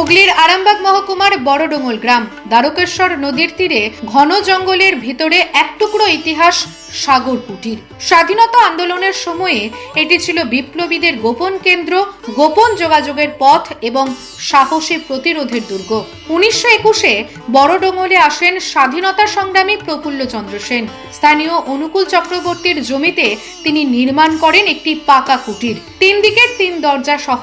হুগলির আরামবাগ মহকুমার বড়ডোঙ্গল গ্রাম। দ্বারকেশ্বর নদীর তীরে ঘন জঙ্গলের ভিতরে এক টুকরো ইতিহাস সাগর কুটির। স্বাধীনতা আন্দোলনের সময়ে এটি ছিল বিপ্লবীদের গোপন কেন্দ্র, গোপন যোগাযোগের পথ এবং সাহসী প্রতিরোধের দুর্গ। উনিশশো একুশে বড়ডোঙ্গলে আসেন স্বাধীনতা সংগ্রামী প্রফুল্লচন্দ্র সেন। স্থানীয় অনুকূল চক্রবর্তীর জমিতে তিনি নির্মাণ করেন একটি পাকা কুটির। তিন দিকের তিন দরজা সহ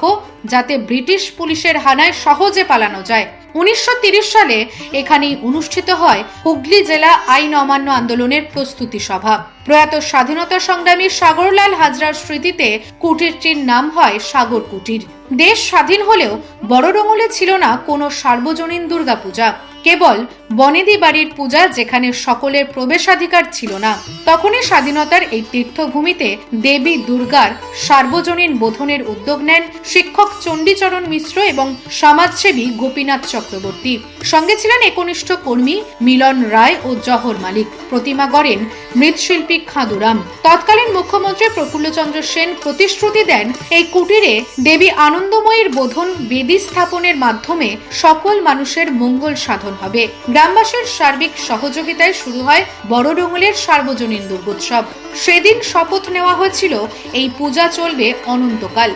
যাতে ব্রিটিশ পুলিশের হানায় সহজে পালানো যায়। উনিশশো সালে এখানেই অনুষ্ঠিত হয় হুগলি জেলা আইন অমান্য আন্দোলনের প্রস্তুতি সভা। প্রয়াত স্বাধীনতা সংগ্রামী সাগরলাল হাজরার স্মৃতিতে কুটিরটির নাম হয় সাগর কুটির। দেশ স্বাধীন হলেও বড় রঙলে ছিল না কোনো সার্বজনীন দুর্গাপূজা। কেবল বনেদি বাড়ির পূজা যেখানে সকলের প্রবেশাধিকার ছিল না, তখনই স্বাধীনতার এই তীর্থভূমিতে দেবী দুর্গার সার্বজনীন বোধনের উদ্যোগ নেন শিক্ষক চণ্ডীচরণ মিশ্র এবং সমাজসেবী গোপীনাথ চক্রবর্তী। সঙ্গে ছিলেন একনিষ্ঠ কর্মী মিলন রায় ও জহর মালিক। প্রতিমা গড়েন মৃৎশিল্পী খাঁদুরাম। তৎকালীন মুখ্যমন্ত্রী প্রফুল্লচন্দ্র সেন প্রতিশ্রুতি দেন এই কুটিরে দেবী আনন্দময়ীর বোধন বেদি স্থাপনের মাধ্যমে সকল মানুষের মঙ্গল সাধন হবে। গ্রামবাসীর সার্বিক সহযোগিতায় শুরু হয় বড়ডোঙ্গলের সার্বজনীন দুর্গোৎসব। সেদিন শপথ নেওয়া হয়েছিল, এই পূজা চলবে অনন্তকাল।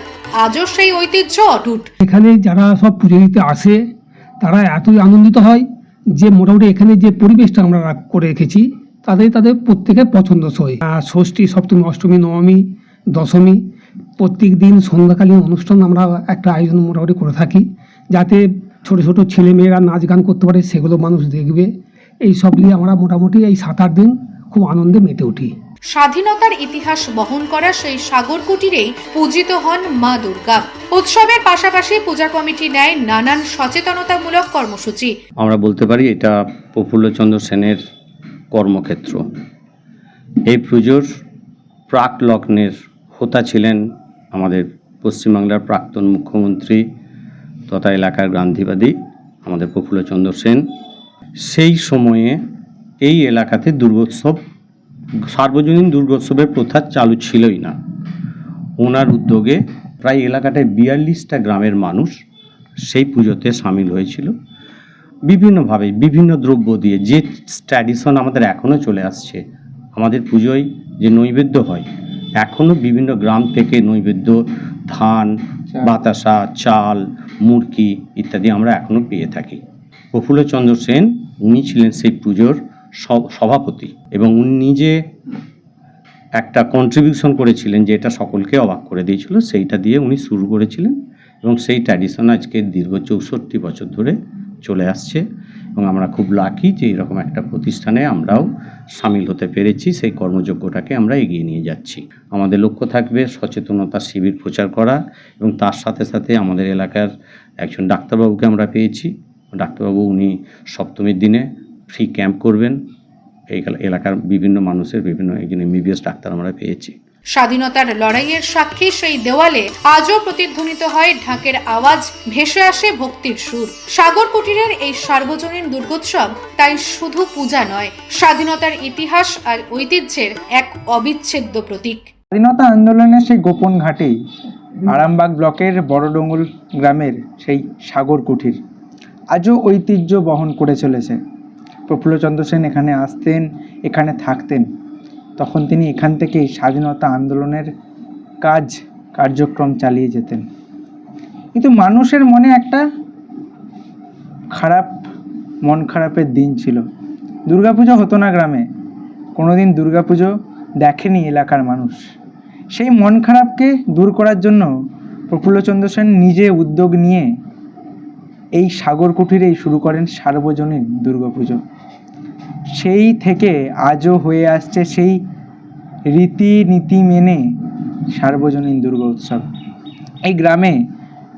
আজও সেই ঐতিহ্য অটুট। এখানে যারা সব পুজো দিতে আসে, তারা এতই আনন্দিত হয় যে মোটামুটি এখানে যে পরিবেশটা আমরা করে রেখেছি, তাদের তাদের প্রত্যেকের পছন্দসই ষষ্ঠী, সপ্তমী, অষ্টমী, নবমী, দশমী, প্রত্যেক দিন সন্ধ্যাকালীন অনুষ্ঠান আমরা একটা আয়োজন মোটামুটি করে থাকি, যাতে ছোট ছোট ছেলে মেয়েরা নাচ গান করতে পারে সেগুলো মানুষ দেখবে। এই সব নিয়ে আমরা মোটামুটি এই সাত আট দিন খুব আনন্দে মেতে উঠি। স্বাধীনতার ইতিহাস বহন করা সেই সাগর কুটিরেই পূজিত হন মা দুর্গা। উৎসবের পাশাপাশি পূজা কমিটি নেয় নানান সচেতনতামূলক কর্মসূচি। আমরা বলতে পারি এটা প্রফুল্লচন্দ্র সেনের কর্মক্ষেত্র। এই পুজোর প্রাক লগ্নের হোতা ছিলেন আমাদের পশ্চিমবাংলার প্রাক্তন মুখ্যমন্ত্রী তথা এলাকার গান্ধীবাদী আমাদের প্রফুল্লচন্দ্র সেন। সেই সময়ে এই এলাকাতে দুর্গোৎসব সার্বজনীন দুর্গোৎসবের প্রথা চালু ছিলই না। ওনার উদ্যোগে প্রায় এলাকাটায় বিয়াল্লিশটা গ্রামের মানুষ সেই পুজোতে সামিল হয়েছিল। বিভিন্নভাবে বিভিন্ন দ্রব্য দিয়ে যে ট্র্যাডিশন আমাদের এখনও চলে আসছে আমাদের পুজোয় যে নৈবেদ্য হয় এখনও বিভিন্ন গ্রাম থেকে নৈবেদ্য ধান বাতাসা চাল মুরকি ইত্যাদি আমরা এখনও পেয়ে থাকি। প্রফুল্লচন্দ্র সেন, উনি ছিলেন সেই পুজোর সভ- সভাপতি এবং উনি নিজে একটা কন্ট্রিবিউশন করেছিলেন যেটা সকলকে অবাক করে দিয়েছিল, সেইটা দিয়ে উনি শুরু করেছিলেন এবং সেই ট্র্যাডিশন আজকে দীর্ঘ চৌষট্টি বছর ধরে চলে আসছে এবং আমরা খুব লাকি যে এরকম একটা প্রতিষ্ঠানে আমরাও সামিল হতে পেরেছি, সেই কর্মযোগ্যটাকে আমরা এগিয়ে নিয়ে যাচ্ছি। আমাদের লক্ষ্য থাকবে সচেতনতা শিবির প্রচার করা এবং তার সাথে সাথে আমাদের এলাকার একজন ডাক্তারবাবুকে আমরা পেয়েছি। ডাক্তারবাবু উনি সপ্তমীর দিনে ফ্রি ক্যাম্প করবেন। এই এলাকার বিভিন্ন মানুষের বিভিন্ন একজন এমবিবিএস ডাক্তার আমরা পেয়েছি। স্বাধীনতার লড়াইয়ের সাক্ষী সেই দেওয়ালে আজও প্রতিধ্বনিত হয় ঢাকের আওয়াজ, ভেসে আসে ভক্তির সুর। সাগর কুটিরের এই সার্বজনীন দুর্গোৎসব তাই শুধু পূজা নয়, স্বাধীনতার ইতিহাস আর ঐতিহ্যের এক অবিচ্ছেদ্য প্রতীক। স্বাধীনতা আন্দোলনের সেই গোপন ঘাটেই আরামবাগ ব্লকের বড়ডোঙ্গল গ্রামের সেই সাগর কুঠির, আজও ঐতিহ্য বহন করে চলেছে। প্রফুল্লচন্দ্র সেন এখানে আসতেন, এখানে থাকতেন। তখন তিনি এখান থেকেই স্বাধীনতা আন্দোলনের কাজ, কার্যক্রম চালিয়ে যেতেন। কিন্তু মানুষের মনে একটা খারাপ, মন খারাপের দিন ছিল। দুর্গাপুজো হতো না গ্রামে। কোনোদিন দুর্গাপুজো দেখেনি এলাকার মানুষ। সেই মন খারাপকে দূর করার জন্য প্রফুল্লচন্দ্র সেন নিজে উদ্যোগ নিয়ে এই সাগর কুঠিরেই শুরু করেন সার্বজনীন দুর্গাপুজো। সেই থেকে আজও হয়ে আসছে সেই রীতিনীতি মেনে সার্বজনীন দুর্গা উৎসব। এই গ্রামে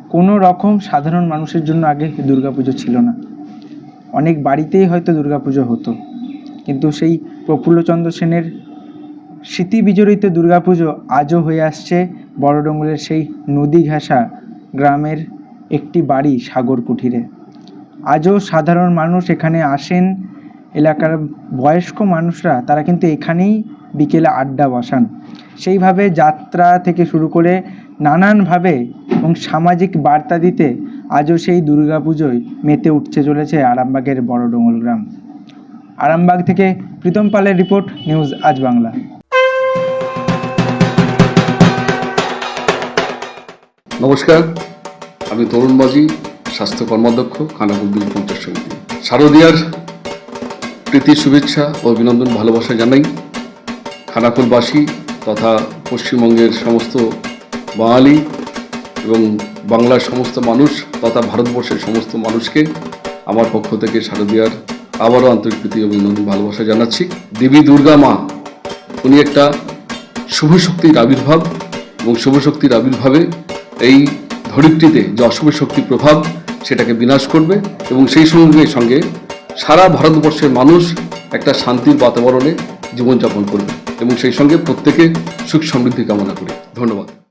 কোনো রকম সাধারণ মানুষের জন্য আগে দুর্গাপুজো ছিল না। অনেক বাড়িতেই হয়তো দুর্গাপুজো হতো। কিন্তু সেই প্রফুল্লচন্দ্র সেনের স্মৃতি বিজড়িত দুর্গাপুজো আজও হয়ে আসছে বড়ডোঙ্গলের সেই নদী ঘেঁষা গ্রামের একটি বাড়ি সাগর কুঠিরে আজও সাধারণ মানুষ এখানে আসেন এলাকার বয়স্ক মানুষরা, তারা কিন্তু এখানেই বিকেলে আড্ডা বসান। সেইভাবে যাত্রা থেকে শুরু করে নানানভাবে এবং সামাজিক বার্তা দিতে আজও সেই দুর্গাপুজোয় মেতে উঠছে চলেছে আরামবাগের বড় ডোঙল গ্রাম। আরামবাগ থেকে প্রীতম পালের রিপোর্ট, নিউজ আজ বাংলা। নমস্কার, আমি তরুণ মাঝি স্বাস্থ্য কর্মাধ্যক্ষ, খানাকুল পঞ্চায়েত সমিতি। শারদীয়ার প্রীতি শুভেচ্ছা ও অভিনন্দন, ভালোবাসা জানাই। খানাকুলবাসী তথা পশ্চিমবঙ্গের সমস্ত বাঙালি এবং বাংলার সমস্ত মানুষ তথা ভারতবর্ষের সমস্ত মানুষকে আমার পক্ষ থেকে শারদীয়ার আবারও আন্তরিক প্রীতি, অভিনন্দন, ভালোবাসা জানাচ্ছি। দেবী দুর্গা মা, উনি একটা শুভ শক্তির আবির্ভাব এবং শুভ শক্তির আবির্ভাবে এই ধরিত্রীতে যে অশুভ শক্তির প্রভাব সেটাকে বিনাশ করবে এবং সেই সঙ্গে সঙ্গে সারা ভারতবর্ষের মানুষ একটা শান্তির বাতাবরণে জীবনযাপন করবে এবং সেই সঙ্গে প্রত্যেকে সুখ সমৃদ্ধি কামনা করি। ধন্যবাদ।